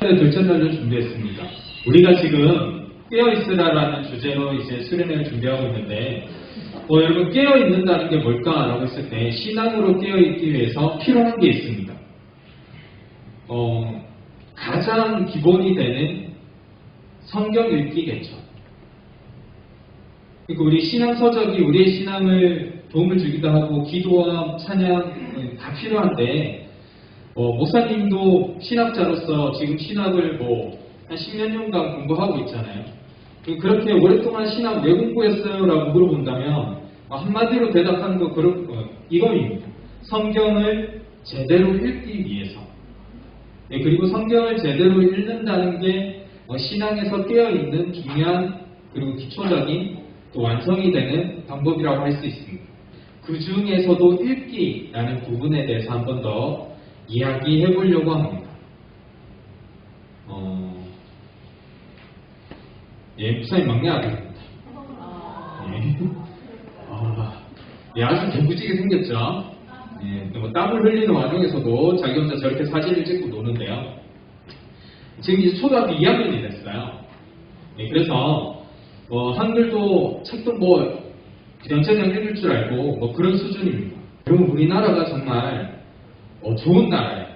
돌찬날을 준비했습니다. 우리가 지금 깨어있으라라는 주제로 이제 수련회를 준비하고 있는데, 어, 여러분 깨어있는다는 게 뭘까라고 했을 때 신앙으로 깨어있기 위해서 필요한 게 있습니다. 어, 가장 기본이 되는 성경 읽기겠죠. 그리고 우리 신앙 서적이 우리의 신앙을 도움을 주기도 하고 기도와 찬양 다 필요한데 어, 목사님도 신학자로서 지금 신학을 뭐 한 10년 년간 공부하고 있잖아요. 그- 그렇게 오랫동안 신학 왜 공부했어요? 라고 물어본다면 어, 한마디로 대답하는 거 그런 거 이거입니다. 성경을 제대로 읽기 위해서. 예, 그리고 성경을 제대로 읽는다는 게 어, 신앙에서 깨어있는 중요한 그리고 기초적인 또 완성이 되는 방법이라고 할 수 있습니다. 그 중에서도 읽기라는 부분에 대해서 한 번 더 이야기해 보려고 합니다. 어, 예, 목사님 막내 아들입니다. 예. 아, 예, 아주 개구지게 생겼죠? 예, 뭐 땀을 흘리는 와중에서도 자기 혼자 저렇게 사진을 찍고 노는데요. 지금 이제 초등학교 2학년이 됐어요. 예, 그래서 뭐 한글도 책도 뭐 전체적으로 읽을 줄 알고 뭐 그런 수준입니다. 여러분 우리나라가 정말 어, 좋은 나라예요.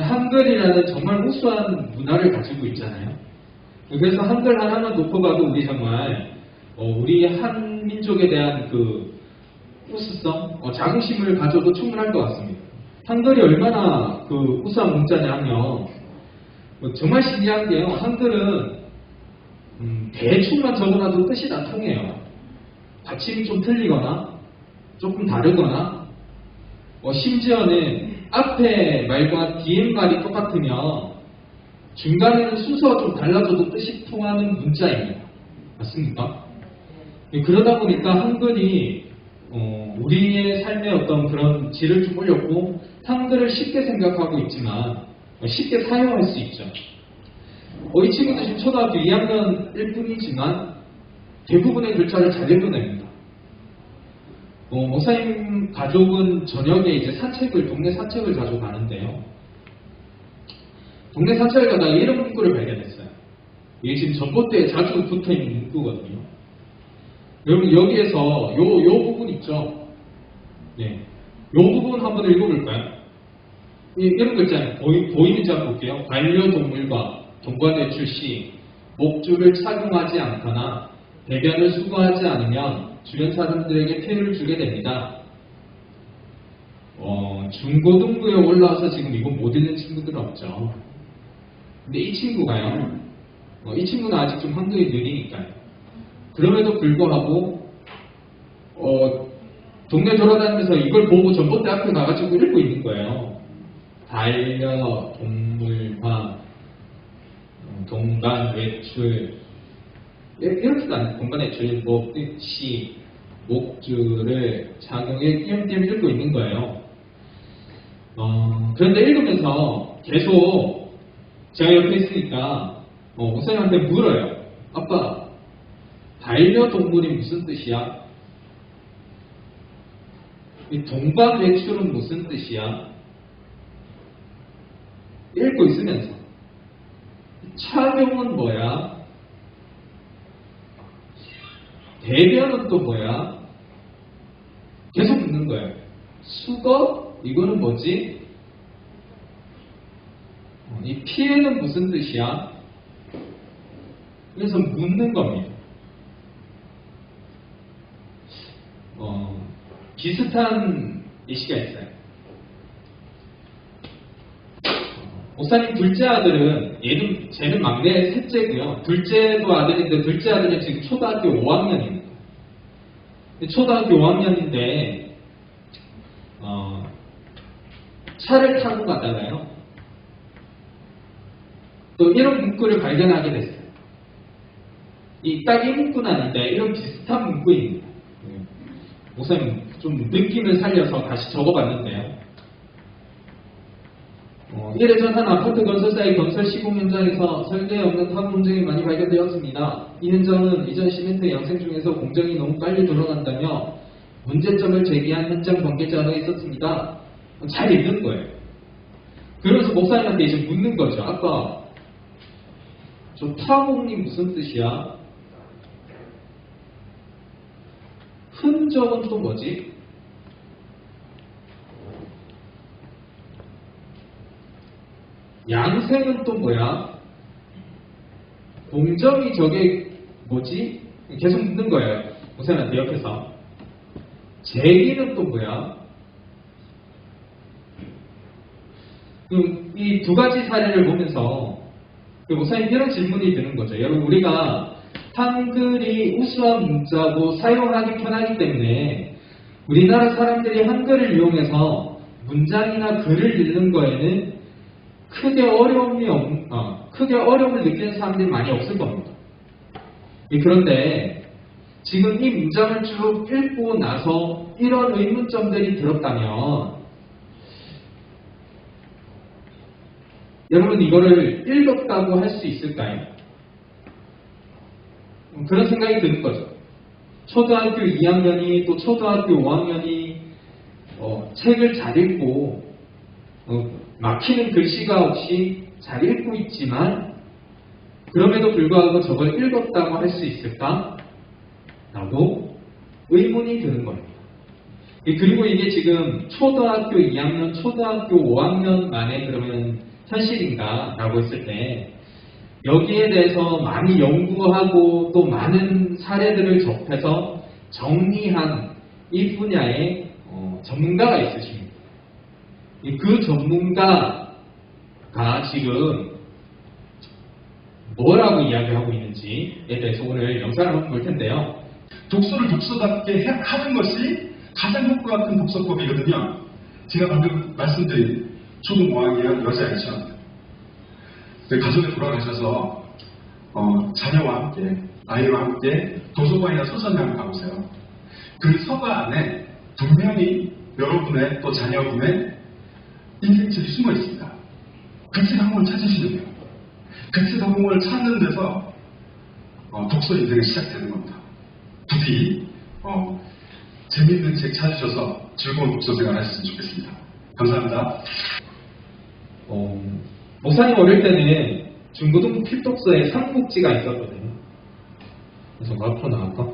한글이라는 정말 우수한 문화를 가지고 있잖아요. 그래서 한글 하나만 놓고 봐도 우리 정말 어, 우리 한민족에 대한 그 우수성, 어, 자긍심을 가져도 충분할 것 같습니다. 한글이 얼마나 그 우수한 문자냐 하면 뭐 정말 신기한 게요. 한글은 음, 대충만 적어놔도 뜻이 다 통해요. 받침이 좀 틀리거나 조금 다르거나 어, 심지어는 앞에 말과 뒤에 말이 똑같으면 중간에는 순서가 좀 달라져도 뜻이 통하는 문자입니다. 맞습니까? 예, 그러다 보니까 한글이 어, 우리의 삶의 어떤 그런 질을 좀 올렸고 한글을 쉽게 생각하고 있지만 어, 쉽게 사용할 수 있죠. 어, 이 친구도 지금 초등학교 2학년일 뿐이지만 대부분의 글자를 잘 읽어냅니다. 어, 목사님 가족은 저녁에 이제 산책을 동네 산책을 자주 가는데요. 동네 산책을 가다가 이런 문구를 발견했어요. 이게 지금 전봇대에 자주 붙어 있는 문구거든요. 여러분 여기에서 요, 요 부분 있죠? 네. 요 부분 한번 읽어볼까요? 이, 이런 거 있잖아요. 보이, 보이는지 한번 볼게요. 반려동물과 동반외출 시 목줄을 착용하지 않거나 배변을 수거하지 않으면 주변 사람들에게 피해를 주게 됩니다. 어, 중고등부에 올라와서 지금 이거 못 읽는 친구들은 없죠. 근데 이 친구가요. 어, 이 친구는 아직 좀 한글이 느리니까요. 그럼에도 불구하고 어, 동네 돌아다니면서 이걸 보고 전봇대 앞에 가가지고 읽고 있는 거예요. 반려 동물과 어, 동반 외출 예, 이렇게도 안 동반 외출 뭐 뜻이 목줄을 작용해 띄엄띄엄 읽고 있는 거예요. 어, 그런데 읽으면서 계속 제가 옆에 있으니까 어, 목사님한테 물어요. 아빠, 반려동물이 무슨 뜻이야? 외출은 무슨 뜻이야? 읽고 있으면서 착용은 뭐야? 대변은 또 뭐야? 계속 묻는 거예요. 수거? 이거는 뭐지? 어, 이 피해는 무슨 뜻이야? 그래서 묻는 겁니다. 어, 비슷한 예시가 있어요. 어, 목사님 둘째 아들은 얘는 쟤는 막내 셋째고요. 둘째도 아들인데 둘째 아들은 지금 초등학교 5학년입니다. 초등학교 5학년인데 어, 차를 타고 가다가요. 또 이런 문구를 발견하게 됐어요. 이 딱이 문구는 아닌데 이런 비슷한 문구입니다. 네. 목사님 좀 느낌을 살려서 다시 적어봤는데요. 어, 이래전 한 아파트 건설사의 건설 시공 현장에서 설계 없는 타고 공정이 많이 발견되었습니다. 이 현장은 이전 시멘트 양생 중에서 공정이 너무 빨리 돌아간다며 문제점을 제기한 현장 관계자가 있었습니다. 잘 읽는 거예요. 그러면서 목사님한테 이제 묻는 거죠. 아까 저 타공이 무슨 뜻이야? 흔적은 또 뭐지? 양생은 또 뭐야? 공정이 저게 뭐지? 계속 묻는 거예요. 목사님한테 옆에서. 제기는 또 뭐야? 이 두 가지 사례를 보면서 그 목사님 이런 질문이 드는 거죠. 여러분 우리가 한글이 우수한 문자고 사용하기 편하기 때문에 우리나라 사람들이 한글을 이용해서 문장이나 글을 읽는 거에는 크게 어려움이 없, 어, 크게 어려움을 느끼는 사람들이 많이 없을 겁니다. 예, 그런데 지금 이 문장을 쭉 읽고 나서 이런 의문점들이 들었다면 여러분 이거를 읽었다고 할 수 있을까요? 음, 그런 생각이 드는 거죠. 초등학교 2학년이 또 초등학교 5학년이 어, 책을 잘 읽고 어, 막히는 글씨가 없이 잘 읽고 있지만 그럼에도 불구하고 저걸 읽었다고 할 수 있을까? 라고 의문이 드는 겁니다. 예, 그리고 이게 지금 초등학교 2학년, 초등학교 5학년 만에 그러면 현실인가? 라고 했을 때 여기에 대해서 많이 연구하고 또 많은 사례들을 접해서 정리한 이 분야의 어, 전문가가 있으십니다. 이그 전문가가 지금 뭐라고 이야기하고 있는지에 대해서 오늘 영상을 한번 볼 텐데요. 독서를 독서답게 해- 하는 것이 가장 효과 같은 독서법이거든요. 제가 방금 말씀드린 초등 5학년 여자아이죠. 그 가족에 돌아가셔서 어, 자녀와 함께 아이와 함께 도서관이나 서점에 한번 가보세요. 그 서가 안에 분명히 여러분의 또 자녀분의 인생책이 숨어 있습니다. 그책한권 찾으시면 돼요. 그책한 권을 찾는 데서 어, 독서 인생이 시작되는 겁니다. 부디 어, 재밌는 책 찾으셔서 즐거운 독서 생활 하셨으면 좋겠습니다. 감사합니다. 어, 목사님 어릴 때는 중고등 필독서에 삼국지가 있었거든요. 그래서 뭐 앞으로 나갈까?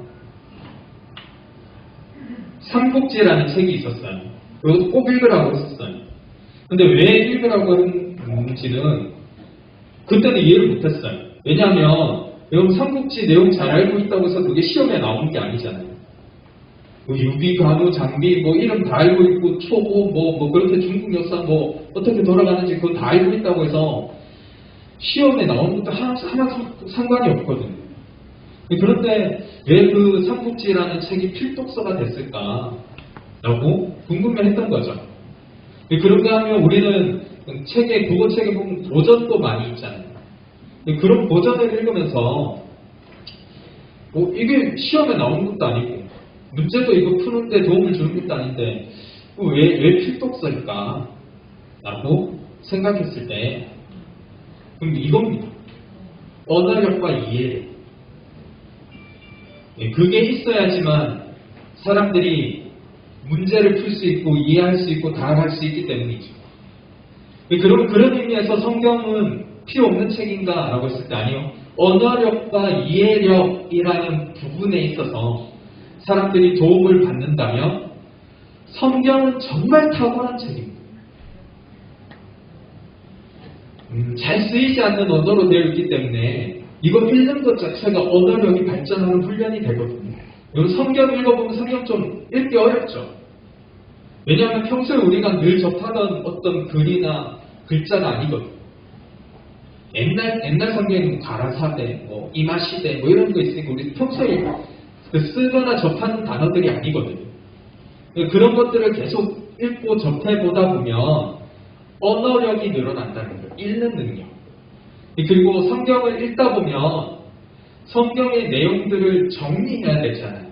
삼국지라는 책이 있었어요. 그것도 꼭 읽으라고 했었어요. 근데 왜 읽으라고 했는지는 그때는 이해를 못했어요. 왜냐하면 여러분 삼국지 내용 잘 알고 있다고 해서 그게 시험에 나오는 게 아니잖아요. 뭐 유비, 간우, 장비 뭐 이름 다 알고 있고 초고 뭐, 뭐 그렇게 중국 역사 뭐 어떻게 돌아가는지 그건 다 알고 있다고 해서 시험에 나오는 것도 하나, 하나 상- 상관이 없거든요. 그런데 왜 그 삼국지라는 책이 필독서가 됐을까? 라고 궁금해했던 거죠. 그런가 하면 우리는 책에, 국어 책에 보면 고전도 많이 있잖아요. 그런 고전을 읽으면서 뭐 이게 시험에 나오는 것도 아니고 문제도 이거 푸는데 도움을 주는 것도 아닌데 왜, 왜 필독서일까? 라고 생각했을 때 그럼 이겁니다. 언어력과 이해력. 예, 그게 있어야지만 사람들이 문제를 풀 수 있고 이해할 수 있고 다할 수 있기 때문이죠. 예, 그럼 그런 의미에서 성경은 필요 없는 책인가? 라고 했을 때 아니요. 언어력과 이해력이라는 부분에 있어서 사람들이 도움을 받는다면 성경은 정말 탁월한 책입니다. 음, 잘 쓰이지 않는 언어로 되어 있기 때문에 이거 읽는 것 자체가 언어력이 발전하는 훈련이 되거든요. 여러분 성경 읽어보면 성경 좀 읽기 어렵죠. 왜냐하면 평소에 우리가 늘 접하던 어떤 글이나 글자가 아니거든요. 옛날 옛날 성경에는 가라사대, 뭐 이마시대, 뭐 이런 거 있으니까 우리 평소에 그 쓰거나 접하는 단어들이 아니거든요. 그런 것들을 계속 읽고 접해보다 보면 언어력이 늘어난다는 거예요. 읽는 능력. 그리고 성경을 읽다 보면 성경의 내용들을 정리해야 되잖아요.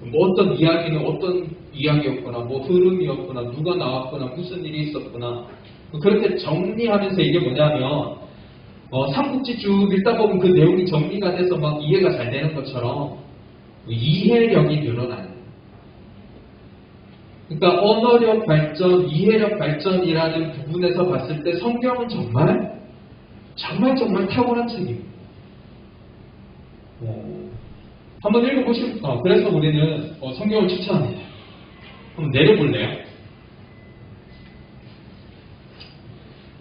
뭐 어떤 이야기는 어떤 이야기였구나, 뭐 흐름이었구나, 누가 나왔구나, 무슨 일이 있었구나. 그렇게 정리하면서 이게 뭐냐면 어, 삼국지 쭉 읽다 보면 그 내용이 정리가 돼서 막 이해가 잘 되는 것처럼 이해력이 늘어나는. 그러니까 언어력 발전, 이해력 발전이라는 부분에서 봤을 때 성경은 정말 정말 정말 탁월한 책입니다. 어, 한번 읽어보실, 어, 그래서 우리는 어, 성경을 추천합니다. 한번 내려볼래요?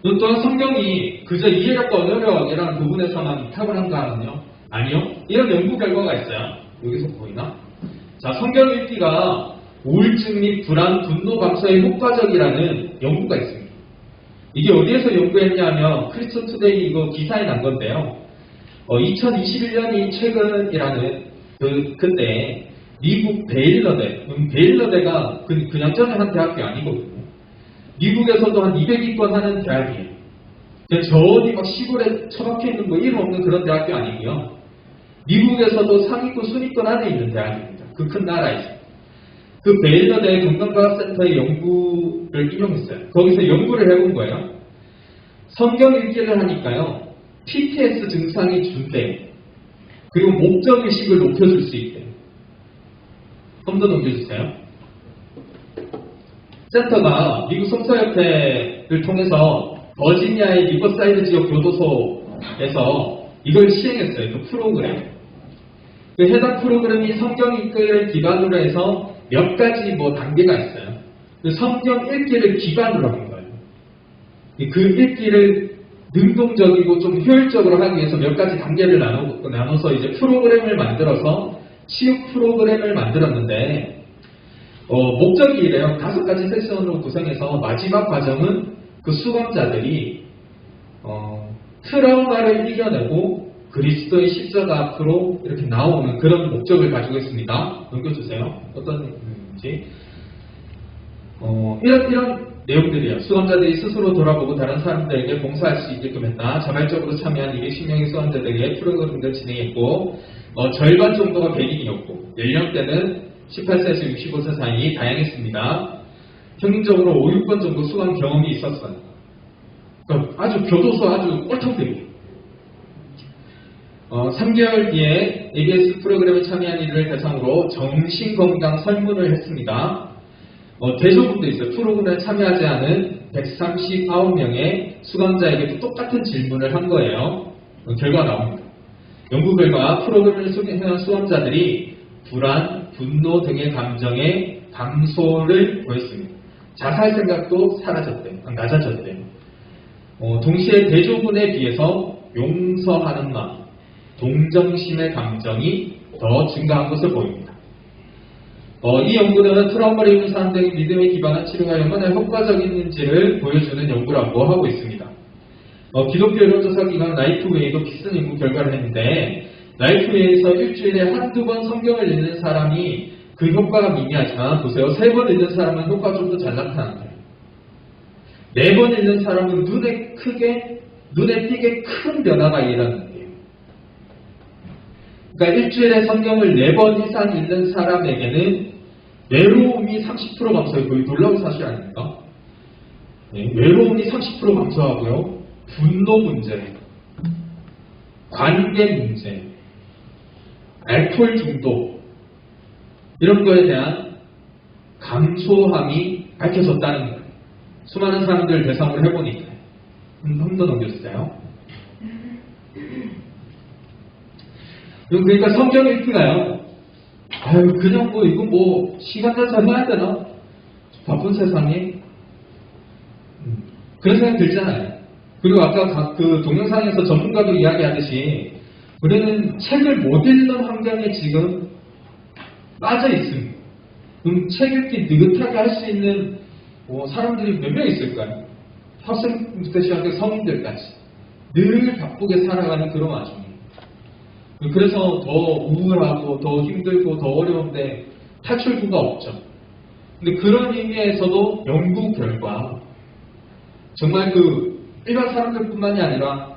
또 또한 성경이 그저 이해력과 언어력이라는 부분에서만 탁월한가는요? 아니요. 이런 연구 결과가 있어요. 여기서 보이나? 자, 성경 읽기가 우울증 및 불안, 분노 감소에 효과적이라는 연구가 있습니다. 이게 어디에서 연구했냐면 크리스토 투데이 이거 기사에 난 건데요. 어, 2021년이 최근이라는 그 그때 미국 베일러대, 음, 베일러대가 그, 그냥 전에 한 대학교 아니거든요. 미국에서도 한 200위권 하는 대학이에요. 저 어디 막 시골에 처박혀 있는 거 이름 없는 그런 대학교 아니고요. 미국에서도 상위권, 순위권 안에 있는 대학입니다. 그 큰 나라에서. 그 베일러대 건강과학센터의 연구를 인용했어요. 거기서 연구를 해본 거예요. 성경 읽기를 하니까요. PTS 증상이 준대. 그리고 목적의식을 높여줄 수 있대. 좀더 넘겨주세요. 센터가 미국 성서협회를 통해서 버지니아의 리버사이드 지역 교도소에서 이걸 시행했어요. 그 프로그램. 그 해당 프로그램이 성경 읽기를 기반으로 해서 몇 가지 뭐 단계가 있어요. 그 성경 읽기를 기반으로 한 거예요. 그 읽기를 능동적이고 좀 효율적으로 하기 위해서 몇 가지 단계를 나누, 나눠서 이제 프로그램을 만들어서 치유 프로그램을 만들었는데 어, 목적이 이래요. 다섯 가지 세션으로 구성해서 마지막 과정은 그 수강자들이 어, 트라우마를 이겨내고 그리스도의 십자가 앞으로 이렇게 나오는 그런 목적을 가지고 있습니다. 넘겨주세요. 어떤 내용인지. 어, 이런, 이런 내용들이에요. 수감자들이 스스로 돌아보고 다른 사람들에게 봉사할 수 있게끔 했다. 자발적으로 참여한 210명의 수감자들에게 프로그램을 진행했고, 어, 절반 정도가 백인이었고, 연령대는 18세에서 65세 사이 다양했습니다. 평균적으로 5, 6번 정도 수강 경험이 있었어요. 그러니까 아주 교도소 아주 꼴통들이에요. 어, 3개월 뒤에 ABS 프로그램에 참여한 이들을 대상으로 정신건강 설문을 했습니다. 어, 대조군도 있어요. 프로그램에 참여하지 않은 139명의 수강자에게도 똑같은 질문을 한 거예요. 어, 결과가 나옵니다. 연구 결과 프로그램을 수행한 수강자들이 불안, 분노 등의 감정의 감소를 보였습니다. 자살 생각도 사라졌대요. 낮아졌대요. 어, 동시에 대조군에 비해서 용서하는 마음, 동정심의 감정이 더 증가한 것을 보입니다. 어, 이 연구는 트라우마를 입은 사람들의 믿음에 기반한 치료가 얼마나 효과적인지를 보여주는 연구라고 하고 있습니다. 어, 기독교 여론조사 기관 라이프웨이도 비슷한 연구 결과를 했는데 라이프웨이에서 일주일에 한두 번 성경을 읽는 사람이 그 효과가 미미하지만 보세요. 세 번 읽는 사람은 효과가 좀 더 잘 나타난다. 네번 읽는 사람은 눈에 크게, 눈에 띄게 큰 변화가 일어나는데요. 그러니까 일주일에 성경을 네번 이상 읽는 사람에게는 외로움이 30% 감소해 거의 놀라운 사실 아닙니까? 네, 외로움이 30% 감소하고요. 분노 문제, 관계 문제, 알코올 중독 이런 거에 대한 감소함이 밝혀졌다는 거예요. 수많은 사람들 대상으로 해보니까 한번더 넘겨주세요. 그러니까 성경 읽기가요. 아유 그냥 뭐 이거 뭐 시간 내서 해야 되나? 바쁜 세상에 음, 그런 생각 들잖아요. 그리고 아까 각그 동영상에서 전문가도 이야기하듯이 우리는 책을 못 읽는 환경에 지금 빠져 있습니다. 그럼 책 읽기 느긋하게 할 수 있는 뭐 사람들이 몇 명 있을까요? 학생부터 시작해 성인들까지 늘 바쁘게 살아가는 그런 와중에 그래서 더 우울하고 더 힘들고 더 어려운데 탈출구가 없죠. 근데 그런 의미에서도 연구 결과 정말 그 일반 사람들뿐만이 아니라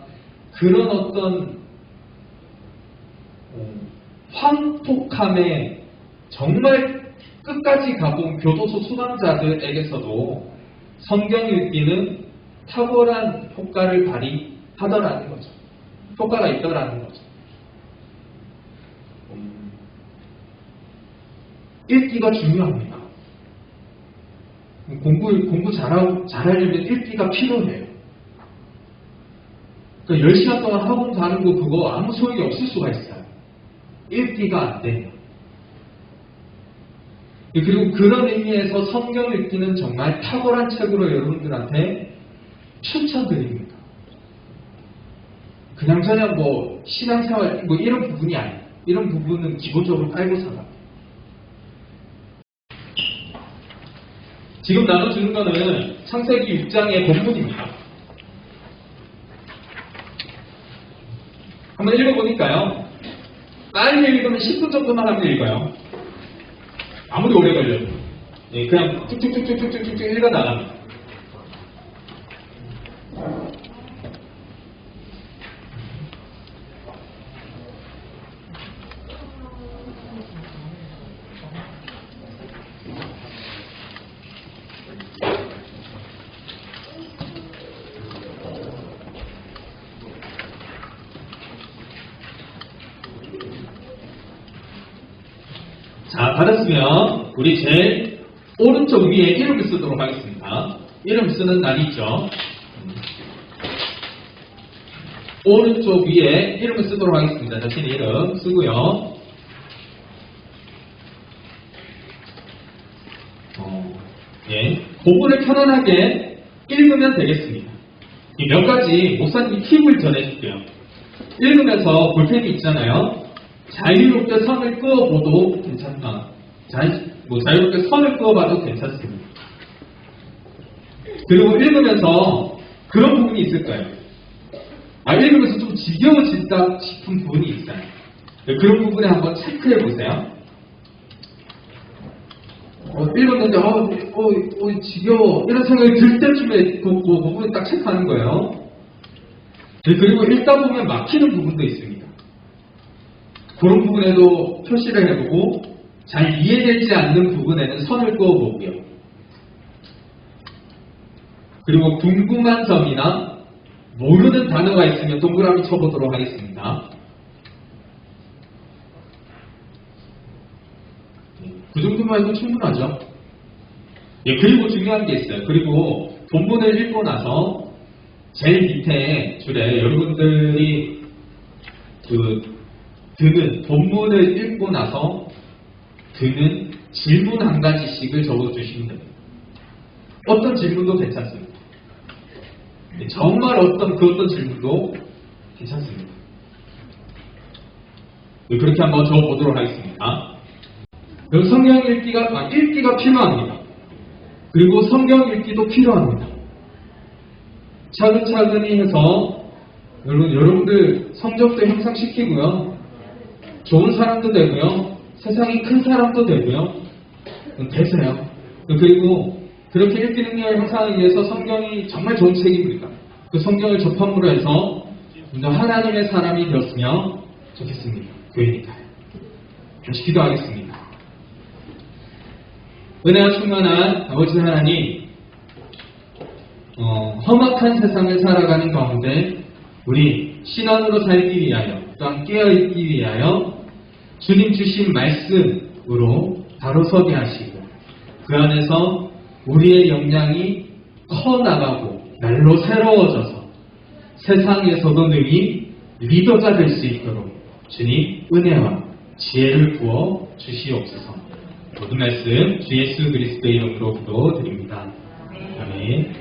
그런 어떤 어, 황폭함에 정말 끝까지 가본 교도소 수감자들에게서도 성경 읽기는 탁월한 효과를 발휘하더라는 거죠. 효과가 있더라는 거죠. 음, 읽기가 중요합니다. 공부, 공부 잘하고, 잘하려면 읽기가 필요해요. 그 10시간 동안 학원 가는 거 그거 아무 소용이 없을 수가 있어요. 읽기가 안 돼요. 예, 그리고 그런 의미에서 성경 읽기는 정말 탁월한 책으로 여러분들한테 추천드립니다. 그냥 저냥 뭐 신앙생활 뭐 이런 부분이 아니에요. 이런 부분은 기본적으로 깔고 살아. 지금 나눠주는 거는 창세기 6장의 본문입니다. 한번 읽어보니까요. 빨리 읽으면 10분 정도만 하면 읽어요. 아무리 오래 걸려도. 예, 그냥 쭉쭉쭉쭉쭉쭉 읽어 나갑니다. 자, 받았으면 우리 제일 오른쪽 위에 이름을 쓰도록 하겠습니다. 이름 쓰는 날이 있죠. 음. 오른쪽 위에 이름을 쓰도록 하겠습니다. 자신의 이름 쓰고요. 어, 예, 부분을 편안하게 읽으면 되겠습니다. 이 몇 가지 목사님이 팁을 전해줄게요. 읽으면서 볼펜이 있잖아요. 자유롭게 선을 그어봐도 괜찮다. 자, 뭐 자유롭게 선을 그어봐도 괜찮습니다. 그리고 읽으면서 그런 부분이 있을 거예요. 아, 읽으면서 좀 지겨워진다 싶은 부분이 있어요. 그런 부분에 한번 체크해 보세요. 어, 읽었는데, 어, 어, 어, 지겨워. 이런 생각이 들 때쯤에 그, 그 부분을 딱 체크하는 거예요. 네, 그리고 읽다 보면 막히는 부분도 있습니다. 그런 부분에도 표시를 해보고 잘 이해되지 않는 부분에는 선을 그어보고요. 그리고 궁금한 점이나 모르는 단어가 있으면 동그라미 쳐보도록 하겠습니다. 네, 그 정도만 해도 충분하죠. 예, 그리고 중요한 게 있어요. 그리고 본문을 읽고 나서 제일 밑에 줄에 여러분들이 그 드는 본문을 읽고 나서 드는 질문 한 가지씩을 적어주시면 됩니다. 어떤 질문도 괜찮습니다. 네, 정말 어떤 그 어떤 질문도 괜찮습니다. 네, 그렇게 한번 적어보도록 하겠습니다. 그리고 성경 읽기가 아, 읽기가 필요합니다. 그리고 성경 읽기도 필요합니다. 차근차근히 해서 여러분 여러분들 성적도 향상시키고요. 좋은 사람도 되고요. 세상이 큰 사람도 되고요. 되세요. 그리고 그렇게 읽기 능력을 향상하기 위해서 성경이 정말 좋은 책입니다. 그 성경을 접함으로 해서 먼저 하나님의 사람이 되었으면 좋겠습니다. 교회니까요. 잠시 기도하겠습니다. 은혜와 충만한 아버지 하나님, 어, 험악한 세상을 살아가는 가운데 우리 신앙으로 살기 위하여 또한 깨어있기 위하여 주님 주신 말씀으로 바로 서게 하시고 그 안에서 우리의 역량이 커 나가고 날로 새로워져서 세상에서도 능히 리더가 될 수 있도록 주님 은혜와 지혜를 부어 주시옵소서 모든 말씀 주 예수 그리스도의 이름으로 기도드립니다. 아멘.